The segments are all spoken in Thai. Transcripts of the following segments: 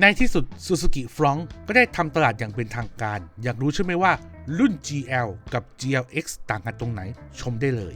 ในที่สุด Suzuki f r o n t ก็ได้ทำตลาดอย่างเป็นทางการ อยากรู้ใช่ไหมว่ารุ่น GL กับ GLX ต่างกันตรงไหนชมได้เลย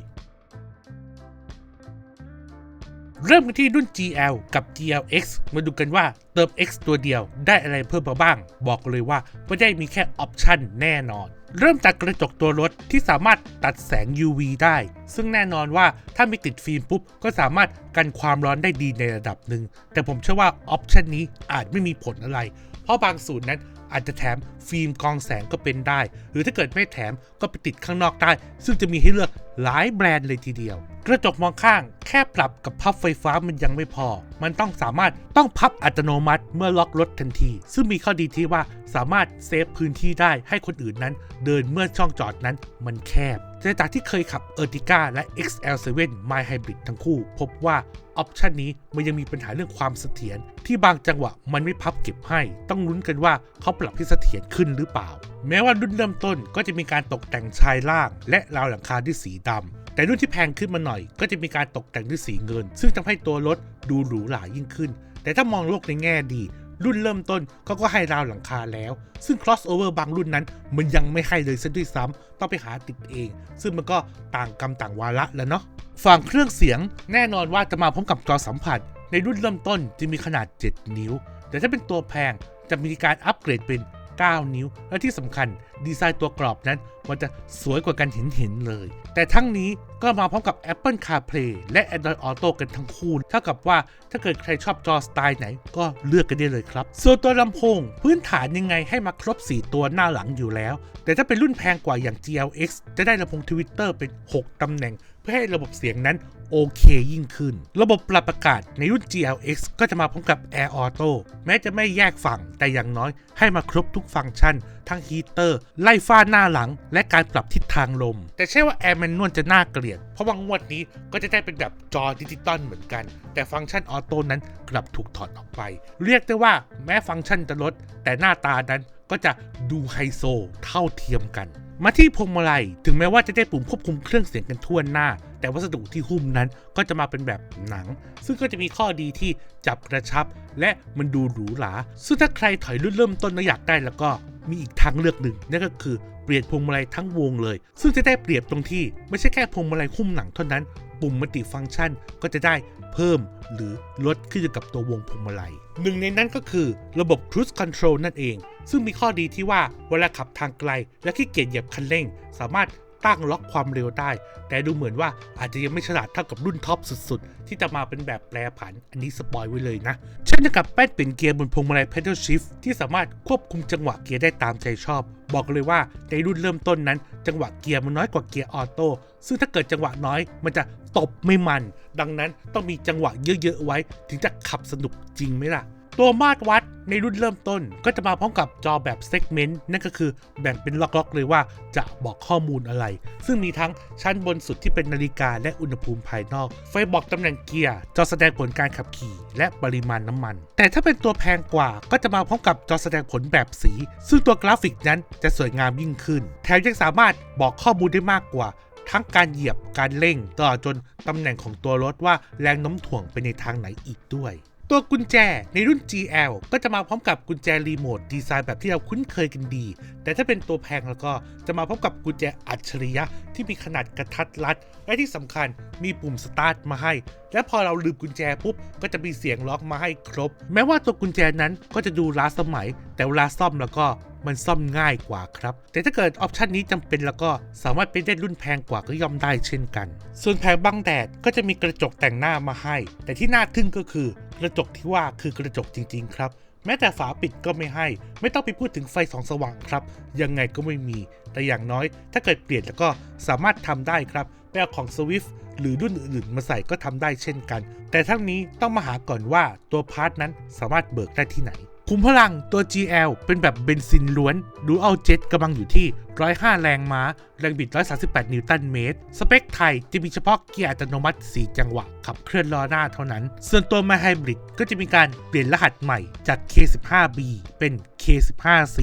เริ่มกันที่รุ่น GL กับ GLX มาดูกันว่าเติม X ตัวเดียวได้อะไรเพิ่มมาบ้าง บอกเลยว่าไม่ได้มีแค่ออปชันแน่นอน เริ่มจากกระจกตัวรถที่สามารถตัดแสง UV ได้ ซึ่งแน่นอนว่าถ้ามีติดฟิล์มปุ๊บ ก็สามารถกันความร้อนได้ดีในระดับหนึ่ง แต่ผมเชื่อว่าออปชันนี้อาจไม่มีผลอะไร เพราะบางสูตรนั้น อาจจะแถมฟิล์มกองแสงก็เป็นได้ หรือถ้าเกิดไม่แถมก็ไปติดข้างนอกได้ ซึ่งจะมีให้เลือกหลายแบรนด์เลยทีเดียว กระจกมองข้างแค่ปรับกับพับไฟฟ้ามันยังไม่พอ มันต้องสามารถต้องพับอัตโนมัติเมื่อล็อกรถทันที ซึ่งมีข้อดีที่ว่าสามารถเซฟพื้นที่ได้ให้คนอื่นนั้น เดินเมื่อช่องจอดนั้นมันแคบ จากที่เคยขับ e r t i g a และ XL7 My Hybrid ทั้งคู่ พบว่าออปชันนี้มันยังมีปัญหาเรื่องความเสถียรที่บางจังหวะมันไม่พับเก็บให้ ต้องลุ้นกันว่าเขาปรับให้เสถียรขึ้นหรือเปล่า แม้ว่ารุ่นเริ่มต้นก็จะมีการตกแต่งชายล่าง และราวหลังคาด้วยสีดำแต่รุ่นที่แพงขึ้นมาหน่อย ก็จะมีการตกแต่งด้วยสีเงิน ซึ่งทำให้ตัวรถดูหรูหรายิ่งขึ้น แต่ถ้ามองโลกในแง่ดี รุ่นเริ่มต้นเขาก็ให้ราวหลังคาแล้ว ซึ่ง crossover บางรุ่นนั้น มันยังไม่ให้เลยซะด้วยซ้ำต้องไปหาติดเอง ซึ่งมันก็ต่างกรรมต่างวาระแล้วเนาะฝั่งเครื่องเสียงแน่นอนว่าจะมาพร้อมกับจอสัมผัส ในรุ่นเริ่มต้นจะมีขนาด 7 นิ้ว แต่ถ้าเป็นตัวแพงจะมีการอัปเกรดเป็น 9 นิ้ว และที่สำคัญดีไซน์ตัวกรอบนั้นมันจะสวยกว่ากันเห็นๆเลย แต่ทั้งนี้ก็มาพร้อมกับ Apple CarPlay และ Android Auto กันทั้งคู่ เท่ากับว่าถ้าเกิดใครชอบจอสไตล์ไหนก็เลือกกันได้เลยครับ ส่วนตัวลำโพง พื้นฐานยังไงให้มาครบ 4 ตัวหน้าหลังอยู่แล้ว แต่ถ้าเป็นรุ่นแพงกว่าอย่าง GLX จะได้ลำโพง Twitter เป็น 6ตำแหน่ง เพื่อให้ระบบเสียงนั้น โอเคยิ่งขึ้น ระบบปรับอากาศในรุ่น GLX ก็จะมาพร้อมกับ Air Auto แม้จะไม่แยกฝั่งแต่อย่างน้อยให้มาครบทุกฟังก์ชัน ทั้งฮีเตอร์ ไล่ฟ้าหน้าหลัง และการปรับทิศทางลม แต่ใช่ว่า Air Manual จะน่าเกลียด เพราะว่างวดนี้ก็จะได้เป็นแบบจอดิจิตอลเหมือนกัน แต่ฟังก์ชันออโต้นั้นกลับถูกถอดออกไป เรียกได้ว่าแม้ฟังก์ชันจะลด แต่หน้าตานั้นก็จะดูไฮโซเท่าเทียมกัน มาที่พวงมาลัย ถึงแม้ว่าจะได้ปุ่มควบคุมเครื่องเสียงกันทั่วหน้า แต่วัสดุที่หุ้มนั้นก็จะมาเป็นแบบหนัง ซึ่งก็จะมีข้อดีที่จับกระชับ และมันดูหรูหรา ซึ่งถ้าใครถอยรุ่นเริ่มต้นแล้วอยากได้แล้วก็มีอีกทางเลือกหนึ่งนั่นก็คือเปลี่ยนพวงมาลัยทั้งวงเลย ซึ่งจะได้เปรียบตรงที่ไม่ใช่แค่พวงมาลัยหุ้มหนังเท่านั้น ปุ่มมัลติฟังก์ชันก็จะได้ เพิ่มหรือลดขึ้นอยู่กับตัววงพวงมาลัย หนึ่งในนั้นก็คือระบบ Cruise Control นั่นเอง ซึ่งมีข้อดีที่ว่าเวลาขับทางไกล และขี้เกียจเหยียบคันเร่ง สามารถตั้งล็อกความเร็วได้ แต่ดูเหมือนว่าอาจจะยังไม่ฉลาดเท่ากับรุ่นท็อปสุดๆ ที่จะมาเป็นแบบแปรผัน อันนี้สปอยไว้เลยนะ เช่นกับแป้นเปลี่ยนเกียร์บนพวงมาลัย Pedal Shift ที่สามารถควบคุมจังหวะเกียร์ได้ตามใจชอบ บอกเลยว่าในรุ่นเริ่มต้นนั้น จังหวะเกียร์มันน้อยกว่าเกียร์ออโต้ซึ่งถ้าเกิดจังหวะน้อยมันจะตบไม่มัน ดังนั้นต้องมีจังหวะเยอะๆไว้ ถึงจะขับสนุกจริงไหมล่ะ ตัวมาตรวัดในรุ่นเริ่มต้น ก็จะมาพร้อมกับจอแบบเซกเมนต์นั่นก็คือแบ่งเป็นล็อกๆเลยว่าจะบอกข้อมูลอะไร ซึ่งมีทั้งชั้นบนสุดที่เป็นนาฬิกาและอุณหภูมิภายนอก ไฟบอกตำแหน่งเกียร์ จอแสดงผลการขับขี่ และปริมาณน้ำมัน แต่ถ้าเป็นตัวแพงกว่าก็จะมาพร้อมกับจอแสดงผลแบบสี ซึ่งตัวกราฟิกนั้นจะสวยงามยิ่งขึ้น แถมยังสามารถบอกข้อมูลได้มากกว่าทั้งการเหยียบการเร่งตลอดจนตำแหน่งของตัวรถว่าแรงโน้มถ่วงไปในทางไหนอีกด้วย ตัวกุญแจในรุ่น GL ก็จะมาพร้อมกับกุญแจรีโมทดีไซน์แบบที่เราคุ้นเคยกันดี แต่ถ้าเป็นตัวแพงแล้วก็จะมาพร้อมกับกุญแจอัจฉริยะที่มีขนาดกระทัดรัด และที่สำคัญมีปุ่มสตาร์ทมาให้ และพอเราลืมกุญแจปุ๊บ ก็จะมีเสียงล็อกมาให้ครบ แม้ว่าตัวกุญแจนั้นก็จะดูล้าสมัย แต่เวลาซ่อมแล้วก็มันซ่อมง่ายกว่าครับ แต่ถ้าเกิดออปชันนี้จำเป็นแล้วก็สามารถเป็นได้รุ่นแพงกว่าก็ย่อมได้เช่นกัน ส่วนแผงบังแดดก็จะมีกระจกแต่งหน้ามาให้ แต่ที่น่าทึ่งก็คือ กระจกที่ว่าคือกระจกจริง ๆ ครับ แม้แต่ฝาปิดก็ไม่ให้ ไม่ต้องไปพูดถึงไฟสองสว่างครับ ยังไงก็ไม่มี แต่อย่างน้อย ถ้าเกิดเปลี่ยนแล้วก็สามารถทำได้ครับไปเอาของ Swift หรือรุ่นอื่นๆมาใส่ก็ทำได้เช่นกัน แต่ทั้งนี้ต้องมาหาก่อนว่าตัวพาร์ทนั้นสามารถเบิกได้ที่ไหน คุมพลังตัว GL เป็นแบบเบนซินล้วน ดูเอาเจ็ตกำลังอยู่ที่ 105 แรงม้า แรงบิด 138 นิวตันเมตร สเปคไทยจะมีเฉพาะเกียร์อัตโนมัติ 4 จังหวะ ขับเคลื่อนล้อหน้าเท่านั้น ส่วนตัว My Hybrid ก็จะมีการเปลี่ยนรหัสใหม่จาก K15B เป็น K15C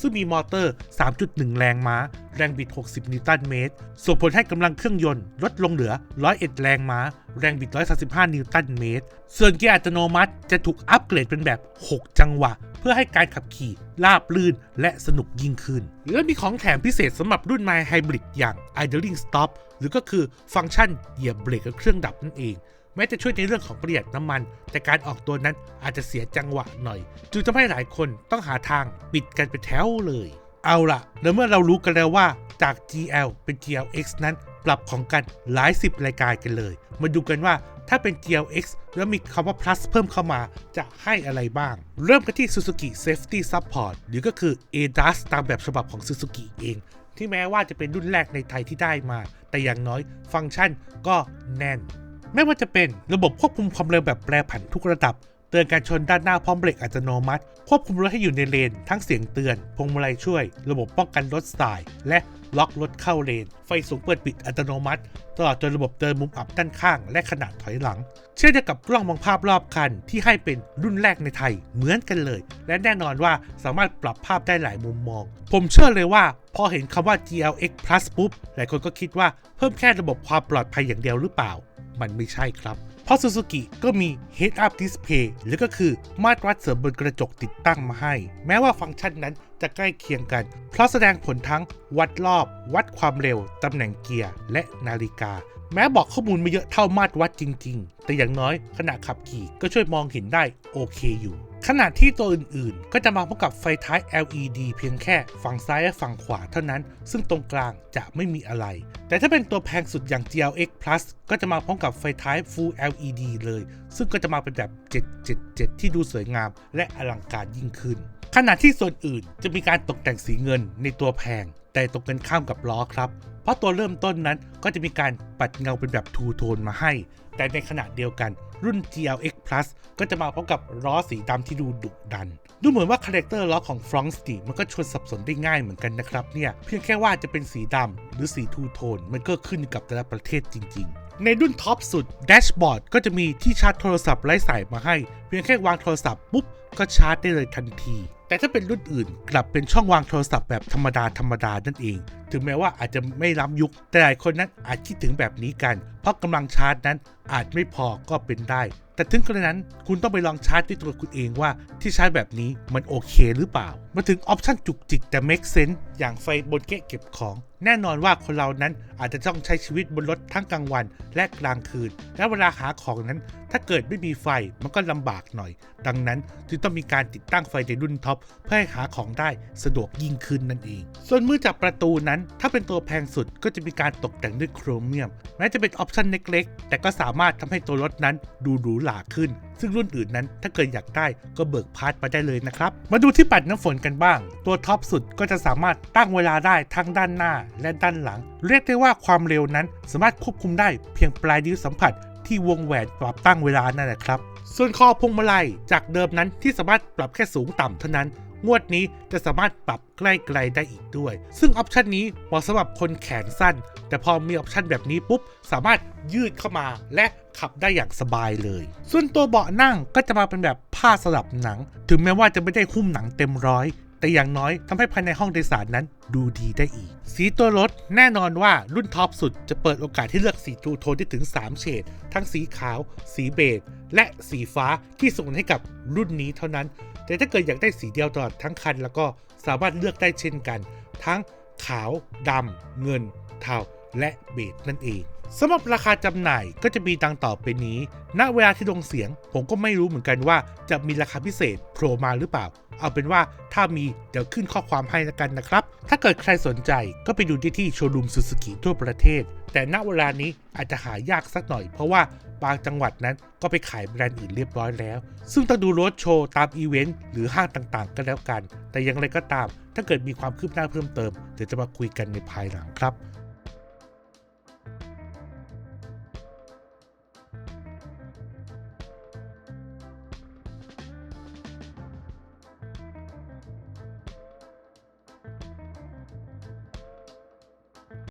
ซึ่งมีมอเตอร์ 3.1 แรงม้า แรงบิด 60 นิวตันเมตร ส่งผลให้กำลังเครื่องยนต์ลดลงเหลือ 101 แรงม้า แรงบิด 135 นิวตันเมตร ส่วนเกียร์อัตโนมัติจะถูกอัปเกรดเป็นแบบ 6 จังหวะ เพื่อให้การขับขี่ราบลื่นและสนุกยิ่งขึ้น และมีของแถมพิเศษสำหรับรุ่น My Hybrid อย่าง Idling Stop หรือก็คือฟังก์ชันเหยียบเบรกกับเครื่องดับนั่นเอง แม้จะช่วยในเรื่องของประหยัดน้ำมัน แต่การออกตัวนั้นอาจจะเสียจังหวะหน่อย จึงทำให้หลายคนต้องหาทางปิดกันเป็นแถวเลย เอาล่ะ แล้วเมื่อเรารู้กันแล้วว่าจาก GL เป็น GLX นั้นปรับของกันหลายสิบรายการกันเลย มาดูกันว่าถ้าเป็น GLX แล้วมีคำว่า plus เพิ่มเข้ามาจะให้อะไรบ้าง เริ่มกันที่ Suzuki Safety Support หรือก็คือ ADAS ตามแบบฉบับของ Suzuki เอง ที่แม้ว่าจะเป็นรุ่นแรกในไทยที่ได้มา แต่อย่างน้อยฟังก์ชันก็แน่น ไม่ว่าจะเป็นระบบควบคุมความเร็วแบบแปรผันทุกระดับ เตือนการชนด้านหน้าพร้อมเบรกอัตโนมัติ ควบคุมรถให้อยู่ในเลน ทั้งเสียงเตือน พวงมาลัยช่วย ระบบป้องกันรถสาย และล็อกรถเข้าเลน ไฟสูงเปิดปิดอัตโนมัติ ตลอดจนระบบเตือนมุมอับด้านข้าง และขนาดถอยหลัง เช่นเดียวกับกล้องมองภาพรอบคันที่ให้เป็นรุ่นแรกในไทยเหมือนกันเลย และแน่นอนว่าสามารถปรับภาพได้หลายมุมมอง ผมเชื่อเลยว่าพอเห็นคำว่า GLX Plus ปุ๊บหลายคนก็คิดว่าเพิ่มแค่ระบบความปลอดภัยอย่างเดียวหรือเปล่า มันไม่ใช่ครับ เพราะ Suzuki ก็มี Head Up Display หรือก็คือมาตรวัดเสริมบนกระจกติดตั้งมาให้ แม้ว่าฟังก์ชันนั้นจะใกล้เคียงกัน เพราะแสดงผลทั้งวัดรอบ วัดความเร็ว ตำแหน่งเกียร์และนาฬิกา แม้บอกข้อมูลไม่เยอะเท่ามาตรวัดจริง ๆ แต่อย่างน้อยขณะขับขี่ก็ช่วยมองเห็นได้โอเคอยู่ขณะที่ตัวอื่นๆ ก็จะมาพร้อมกับไฟท้าย LED เพียงแค่ฝั่งซ้ายและฝั่งขวาเท่านั้น ซึ่งตรงกลางจะไม่มีอะไร แต่ถ้าเป็นตัวแพงสุดอย่าง GLX Plus ก็จะมาพร้อมกับไฟท้าย Full LED เลย ซึ่งก็จะมาเป็นแบบ 777 ที่ดูสวยงามและอลังการยิ่งขึ้น ขณะที่ส่วนอื่นจะมีการตกแต่งสีเงินในตัวแพง แต่ตรงกันข้ามกับล้อครับ เพราะตัวเริ่มต้นนั้นก็จะมีการปัดเงาเป็นแบบทูโทนมาให้ แต่ในขณะเดียวกันรุ่น GLX Plus ก็จะมาพร้อมกับล้อสีดำที่ดูดุดัน ดูเหมือนว่าคาแรคเตอร์ล้อของ f r o n t s t y มันก็ชวนสับสนได้ง่ายเหมือนกันนะครับเนี่ยเพียงแค่ว่าจะเป็นสีดำหรือสีทูโทน มันก็ขึ้นกับแต่ละประเทศจริง ๆในรุ่นท็อปสุดแดชบอร์ดก็จะมีที่ชาร์จโทรศัพท์ไร้สายมาให้ เพียงแค่วางโทรศัพท์ปุ๊บ ก็ชาร์จได้เลยทันที แต่ถ้าเป็นรุ่นอื่นกลับเป็นช่องวางโทรศัพท์แบบธรรมดาธรรมดานั่นเอง ถึงแม้ว่าอาจจะไม่ล้ำยุค แต่หลายคนนั้นอาจคิดถึงแบบนี้กัน เพราะกำลังชาร์จนั้นอาจไม่พอก็เป็นได้ แต่ถึงกระนั้นคุณต้องไปลองชาร์จด้วยตัวคุณเองว่าที่ชาร์จแบบนี้มันโอเคหรือเปล่า มาถึงออปชั่นจุกจิกแต่ make sense อย่างไฟบนเกะเก็บของ แน่นอนว่าคนเรานั้นอาจจะต้องใช้ชีวิตบนรถทั้งกลางวันและกลางคืน และเวลาหาของนั้น ถ้าเกิดไม่มีไฟมันก็ลำบากหน่อย ดังนั้นจึงต้องมีการติดตั้งไฟในรุ่นท็อปเพื่อให้หาของได้สะดวกยิ่งขึ้นนั่นเอง ส่วนมือจับประตูนั้น ถ้าเป็นตัวแพงสุดก็จะมีการตกแต่งด้วยโครเมียม แม้จะเป็นออปชั่นเล็กๆ แต่ก็สามารถทำให้ตัวรถนั้นดูหรูหราขึ้น ซึ่งรุ่นอื่นนั้นถ้าเกิดอยากได้ก็เบิกพาร์ทมาได้เลยนะครับ มาดูที่ปัดน้ำฝนกันบ้าง ตัวท็อปสุดก็จะสามารถตั้งเวลาได้ทั้งด้านหน้าและด้านหลัง เรียกได้ว่าความเร็วนั้นสามารถควบคุมได้เพียงปลายนิ้วสัมผัสที่วงแหวนปรับตั้งเวลานั่นแหละครับ ส่วนคอพวงมาลัยจากเดิมนั้นที่สามารถปรับแค่สูงต่ำเท่านั้น งวดนี้จะสามารถปรับใกล้ไกลได้อีกด้วย ซึ่งออปชันนี้เหมาะสำหรับคนแขนสั้น แต่พอมีออปชันแบบนี้ปุ๊บ สามารถยืดเข้ามาและขับได้อย่างสบายเลย ส่วนตัวเบาะนั่งก็จะมาเป็นแบบผ้าสลับหนัง ถึงแม้ว่าจะไม่ได้หุ้มหนังเต็มร้อย แต่อย่างน้อยทำให้ภายในห้องโดยสารนั้นดูดีได้อีก สีตัวรถแน่นอนว่ารุ่นท็อปสุดจะเปิดโอกาสให้เลือกสีทูโทนได้ถึง 3 เฉดทั้งสีขาว สีเบจและสีฟ้าที่ส่งให้กับรุ่นนี้เท่านั้น แต่ถ้าเกิดอยากได้สีเดียวตลอดทั้งคัน แล้วก็สามารถเลือกได้เช่นกัน ทั้งขาวดำเงินเทาและเบจนั่นเอง สำหรับราคาจำหน่ายก็จะมีดังต่อไปนี้ ณ เวลาที่ลงเสียง ผมก็ไม่รู้เหมือนกันว่าจะมีราคาพิเศษโผล่มาหรือเปล่า เอาเป็นว่าถ้ามีเดี๋ยวขึ้นข้อความให้แล้วกันนะครับ ถ้าเกิดใครสนใจก็ไปดูได้ที่โชว์รูมซูซูกิทั่วประเทศ แต่ณเวลานี้อาจจะหายากสักหน่อยเพราะว่าบางจังหวัดนั้นก็ไปขายแบรนด์อื่นเรียบร้อยแล้ว ซึ่งต้องดูรถโชว์ตามอีเวนต์หรือห้างต่างๆ ก็แล้วกัน แต่อย่างไรก็ตาม ถ้าเกิดมีความคืบหน้าเพิ่มเติมเดี๋ยวจะมาคุยกันในภายหลังครับ